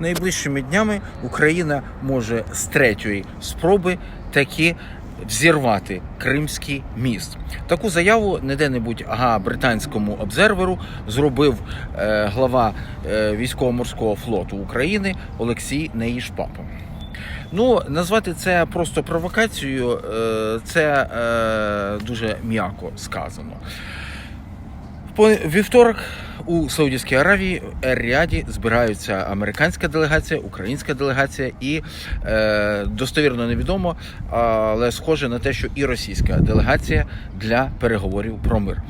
найближчими днями Україна може з третьої спроби таки взірвати Кримський міст. Таку заяву не де-небудь, ага, британському обзерверу зробив е, глава е, військово-морського флоту України Олексій Неїшпапа. Ну, назвати це просто провокацією, е, це е, дуже м'яко сказано. Вівторок у Саудівській Аравії Ер-Ріаді збираються американська делегація, українська делегація і е, достовірно невідомо, але схоже на те, що і російська делегація для переговорів про мир.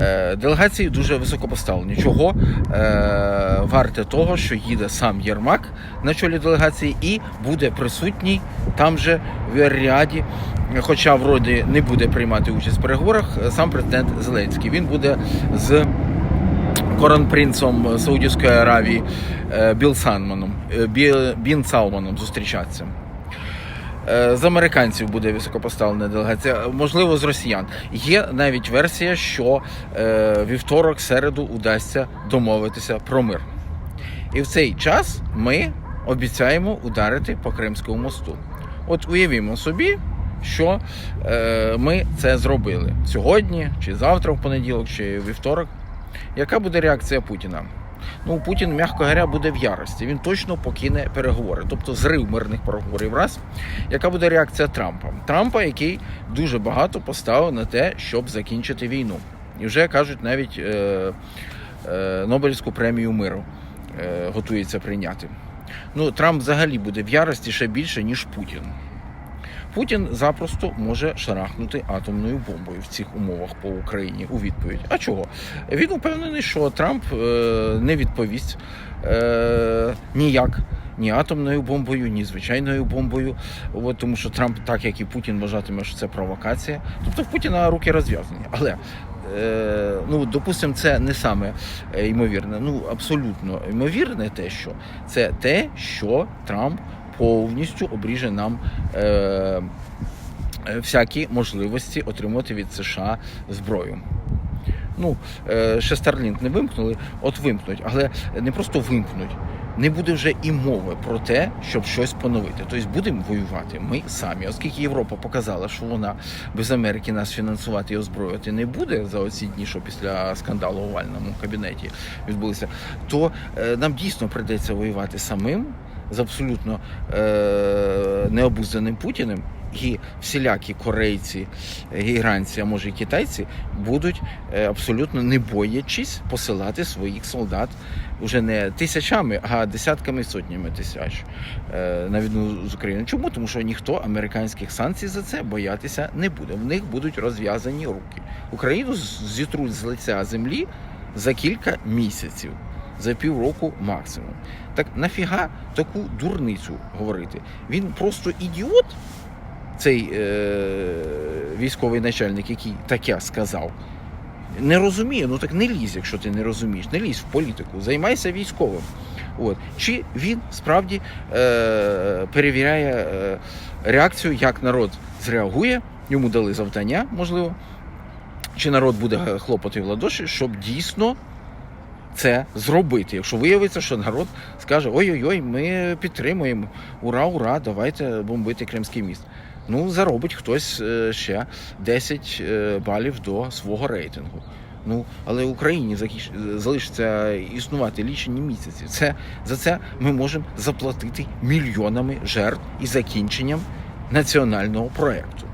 Е, делегації дуже високо поставлені. Чого е, варте того, що їде сам Єрмак на чолі делегації і буде присутній там же в Ер-Ріаді, хоча вроді не буде приймати участь в переговорах, сам президент Зеленський. Він буде з коронпринцом Саудівської Аравії е, Біл Санманом, е, Бін Салманом зустрічатися. Е, З американців буде високопоставлена делегація, можливо, з росіян. Є навіть версія, що вівторок, середу удасться домовитися про мир. І в цей час ми обіцяємо ударити по Кримському мосту. От уявімо собі, що ми це зробили сьогодні, чи завтра, в понеділок, чи вівторок. Яка буде реакція Путіна? Ну, Путін, м'яко говоря, буде в ярості. Він точно покине переговори, тобто зрив мирних переговорів. Раз. Яка буде реакція Трампа? Трампа, який дуже багато поставив на те, щоб закінчити війну. І вже кажуть, навіть е, е, Нобелівську премію миру е, готується прийняти. Ну, Трамп взагалі буде в ярості ще більше, ніж Путін. Путін запросто може шарахнути атомною бомбою в цих умовах по Україні у відповідь. А чого? Він упевнений, що Трамп е, не відповість е, ніяк. Ні атомною бомбою, ні звичайною бомбою. От, тому що Трамп, так як і Путін, вважатиме, що це провокація. Тобто в Путіна руки розв'язані. Але е, ну, допустимо, це не саме е, ймовірне. Ну, абсолютно ймовірне те, що це те, що Трамп повністю обріже нам е, е, всякі можливості отримати від США зброю. Ну, е, ще Starlink не вимкнули, от вимкнуть, але не просто вимкнуть. Не буде вже і мови про те, щоб щось поновити. Тобто будемо воювати ми самі, оскільки Європа показала, що вона без Америки нас фінансувати і озброювати не буде за оці дні, що після скандалу у овальному кабінеті відбулися, то е, нам дійсно прийдеться воювати самим з абсолютно е, необузданим Путіним. І всілякі корейці, іранці, а може і китайці будуть е, абсолютно не боячись посилати своїх солдат уже не тисячами, а десятками сотнями тисяч е, на війну з Україною. Чому? Тому що ніхто американських санкцій за це боятися не буде. В них будуть розв'язані руки. Україну зітруть з лиця землі за кілька місяців. За півроку максимум. Так нафіга таку дурницю говорити? Він просто ідіот, цей е, військовий начальник, який таке сказав. Не розуміє, ну так не лізь, якщо ти не розумієш, не лізь в політику, займайся військовим. От. Чи він справді е, перевіряє е, реакцію, як народ зреагує, йому дали завдання, можливо, чи народ буде хлопати в ладоші, щоб дійсно це зробити. Якщо виявиться, що народ скаже: ой-ой-ой, ми підтримуємо, ура, ура, давайте бомбити Кримський міст. Ну, заробить хтось е, ще 10 е, балів до свого рейтингу. Ну, але Україні залишиться існувати лічені місяці. Це за це ми можемо заплатити мільйонами жертв і закінченням національного проекту.